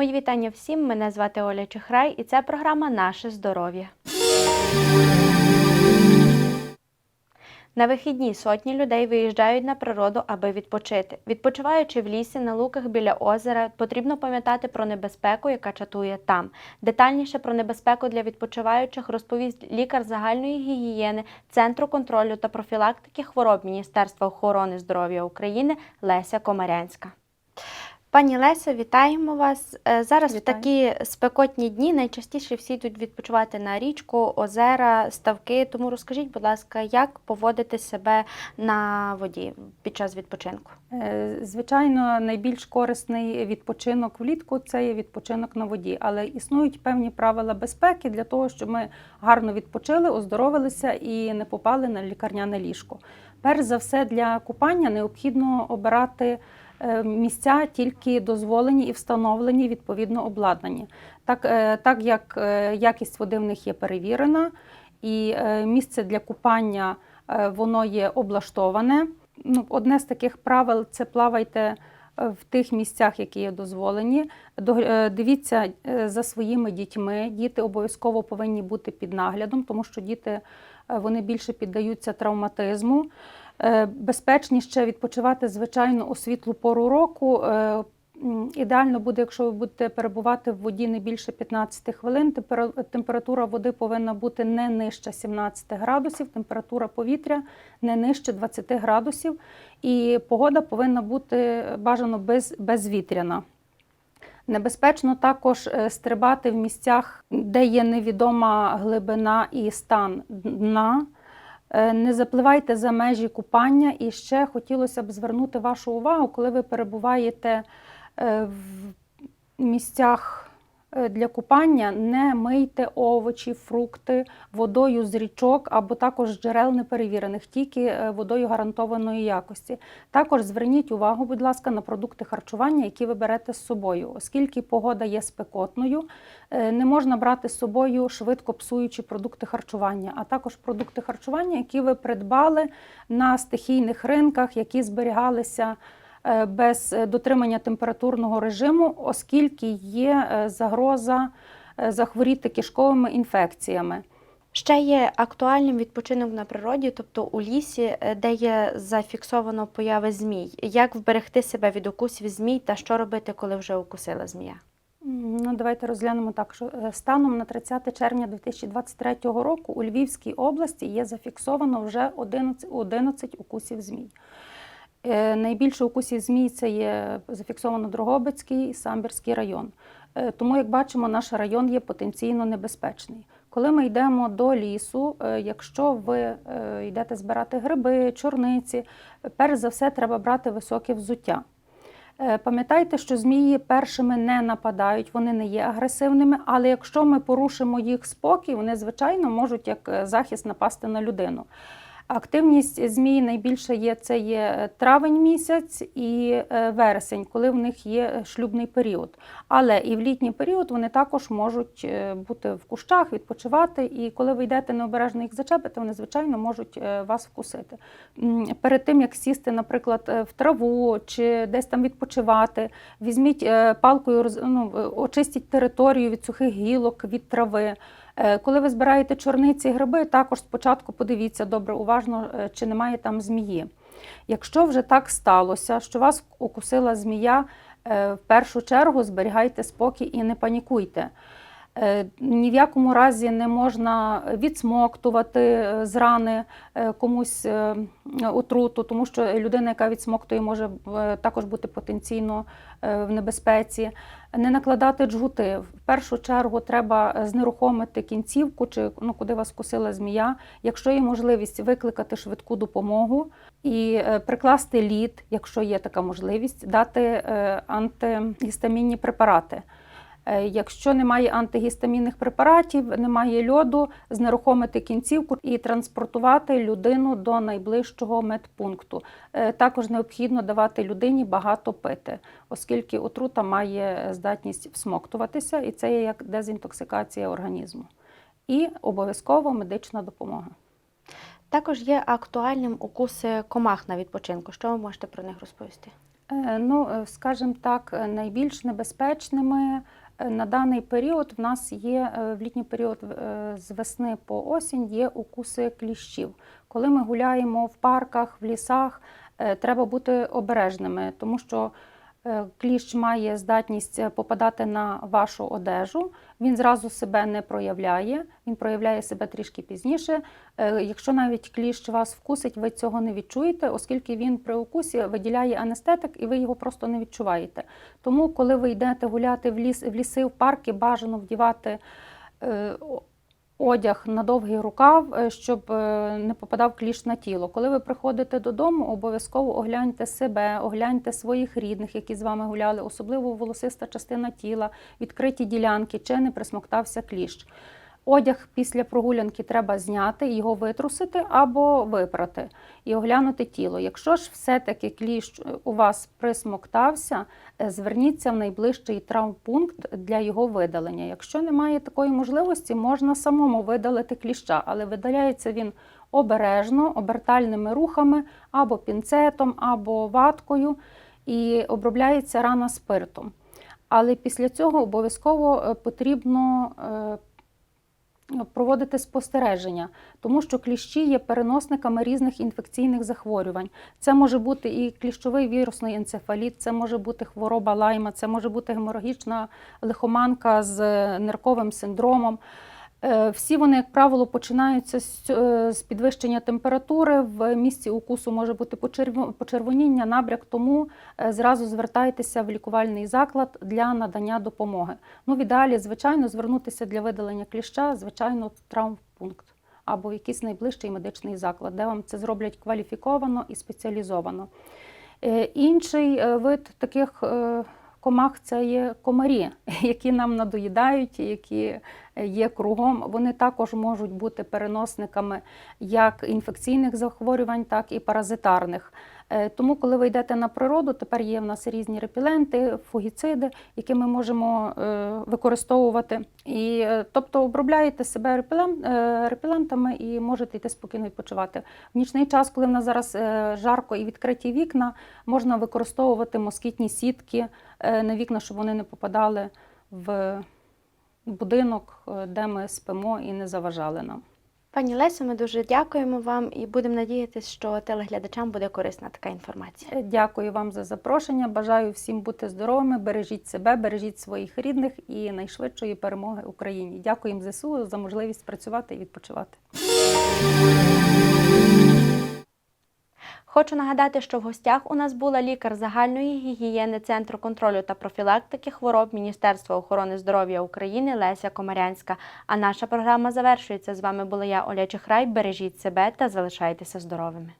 Мої вітання всім. Мене звати Оля Чехрай, і це програма Наше здоров'я. На вихідні сотні людей виїжджають на природу, аби відпочити. Відпочиваючи в лісі, на луках біля озера, потрібно пам'ятати про небезпеку, яка чатує там. Детальніше про небезпеку для відпочиваючих розповість лікар загальної гігієни Центру контролю та профілактики хвороб Міністерства охорони здоров'я України Леся Комарянська. Пані Лесо, вітаємо вас. Е, Зараз Вітаю. в такі спекотні дні найчастіше всі йдуть відпочивати на річку, озера, ставки. Тому розкажіть, будь ласка, як поводити себе на воді під час відпочинку? Е, Звичайно, найбільш корисний відпочинок влітку це є відпочинок на воді, але існують певні правила безпеки для того, щоб ми гарно відпочили, оздоровилися і не попали на лікарняне ліжко. Перш за все, для купання необхідно обирати місця тільки дозволені і встановлені відповідно обладнані. Так, е, так як е, якість води в них є перевірена, і е, місце для купання е, воно є облаштоване. Ну, одне з таких правил це плавайте е, в тих місцях, які є дозволені. Е, Дивіться е, за своїми дітьми. Діти обов'язково повинні бути під наглядом, тому що діти е, вони більше піддаються травматизму. Е, Безпечніше відпочивати, звичайно, у світлу пору року. Е, Ідеально буде, якщо ви будете перебувати в воді не більше 15 хвилин. Температура води повинна бути не нижче 17 градусів, температура повітря не нижче 20 градусів, і погода повинна бути бажано без, безвітряна. Небезпечно також е, стрибати в місцях, де є невідома глибина і стан дна. Е, Не запливайте за межі купання. І ще хотілося б звернути вашу увагу, коли ви перебуваєте е, в місцях для купання, не мийте овочі, фрукти водою з річок або також джерел неперевірених, тільки е, водою гарантованої якості. Також зверніть увагу, будь ласка, на продукти харчування, які ви берете з собою, оскільки погода є спекотною. Е, Не можна брати з собою швидко псуючі продукти харчування, а також продукти харчування, які ви придбали на стихійних ринках, які зберігалися е, без е, дотримання температурного режиму, оскільки є е, загроза е, захворіти кишковими інфекціями. Ще є актуальним відпочинок на природі, тобто у лісі, де є зафіксовано появи змій. Як вберегти себе від укусів змій та що робити, коли вже укусила змія? Ну, давайте розглянемо так, що станом на 30 червня 2023 року у Львівській області є зафіксовано вже 11, 11 укусів змій. Е, Найбільше укусів змій це є зафіксовано Дрогобицький і Самбірський район. Е, Тому, як бачимо, наш район є потенційно небезпечний. Коли ми йдемо до лісу, е, якщо ви йдете збирати гриби, чорниці, перш за все треба брати високе взуття. Пам'ятайте, що змії першими не нападають, вони не є агресивними, але якщо ми порушимо їх спокій, вони звичайно можуть як захист напасти на людину. Активність змій найбільше є це є е, травень місяць і е, вересень, коли в них є шлюбний період. Але і в літній період вони також можуть е, бути в кущах, відпочивати. І коли ви йдете необережно їх зачепити, вони звичайно можуть е, вас вкусити. Перед тим як сісти, наприклад, е, в траву чи десь там відпочивати, візьміть е, палкою, ну, е, очистіть територію від сухих гілок, від трави. Е, Коли ви збираєте чорниці гриби, також спочатку подивіться добре уважно, е, чи немає там змії. Якщо вже так сталося, що вас укусила змія, е, в першу чергу зберігайте спокій і не панікуйте. Е, Ні в якому разі не можна відсмоктувати е, з рани е, комусь отруту, тому що людина, яка відсмоктує, може також бути потенційно в небезпеці. Не накладати джгути. В першу чергу треба знерухомити кінцівку, чи ну, куди вас кусила змія. Якщо є можливість викликати швидку допомогу і прикласти лід, якщо є така можливість, дати антигістамінні препарати. Е, Якщо немає антигістамінних препаратів, немає льоду, знерухомити кінцівку і транспортувати людину до найближчого медпункту. Е, Також необхідно давати людині багато пити, оскільки отрута має здатність всмоктуватися, і це є як дезінтоксикація організму. І обов'язково медична допомога. Також є актуальним укуси комах на відпочинку. Що ви можете про них розповісти? Е, Ну, скажімо так, найбільш небезпечними на даний період в нас є е, в літній період е, з весни по осінь є укуси кліщів. Коли ми гуляємо в парках, в лісах, е, треба бути обережними, тому що е, кліщ має здатність е, попадати на вашу одежу. Він зразу себе не проявляє, він проявляє себе трішки пізніше. Е, Якщо навіть кліщ вас вкусить, ви цього не відчуєте, оскільки він при укусі виділяє анестетик, і ви його просто не відчуваєте. Тому, коли ви йдете гуляти в ліс, в ліси, в парки, бажано вдівати е, одяг на довгий рукав, е, щоб е, не попадав кліш на тіло. Коли ви приходите додому, обов'язково огляньте себе, огляньте своїх рідних, які з вами гуляли, особливо волосиста частина тіла, відкриті ділянки, чи не присмоктався кліщ. Одяг після прогулянки треба зняти, його витрусити або випрати і оглянути тіло. Якщо ж все-таки кліщ у вас присмоктався, е, зверніться в найближчий травмпункт для його видалення. Якщо немає такої можливості, можна самому видалити кліща, але видаляється він обережно, обертальними рухами або пінцетом, або ваткою і обробляється рана спиртом. Але після цього обов'язково е, потрібно е, проводити спостереження, тому що кліщі є переносниками різних інфекційних захворювань. Це може бути і кліщовий вірусний енцефаліт, це може бути хвороба лайма, це може бути геморагічна лихоманка з нирковим синдромом. Е, Всі вони, як правило, починаються з, е, підвищення температури. В місці укусу може бути почервоніння, набряк, тому е, зразу звертайтеся в лікувальний заклад для надання допомоги. Ну, в ідеалі, звичайно, звернутися для видалення кліща, звичайно, травмпункт або якийсь найближчий медичний заклад, де вам це зроблять кваліфіковано і спеціалізовано. Інший вид таких комах це є комарі, які нам надоїдають, які є кругом. Вони також можуть бути переносниками як інфекційних захворювань, так і паразитарних. Е, Тому, коли ви йдете на природу, тепер є в нас різні репеленти, фугіциди, які ми можемо е, використовувати. І, е, тобто обробляєте себе репелен, е, і можете йти спокійно відпочивати. В нічний час, коли в нас зараз жарко і відкриті вікна, можна використовувати москітні сітки на вікна, щоб вони не попадали в будинок, е, де ми спимо і не заважали нам. Пані Лесю, ми дуже дякуємо вам і будемо надіятися, що телеглядачам буде корисна така інформація. Е, Дякую вам за запрошення. Бажаю всім бути здоровими, бережіть себе, бережіть своїх рідних і найшвидшої перемоги Україні. Дякуємо ЗСУ за можливість працювати і відпочивати. Хочу нагадати, що в гостях у нас була лікар загальної гігієни Центру контролю та профілактики хвороб Міністерства охорони здоров'я України Леся Комарянська. А наша програма завершується. З вами була я, Оля Чехрай. Бережіть себе та залишайтеся здоровими.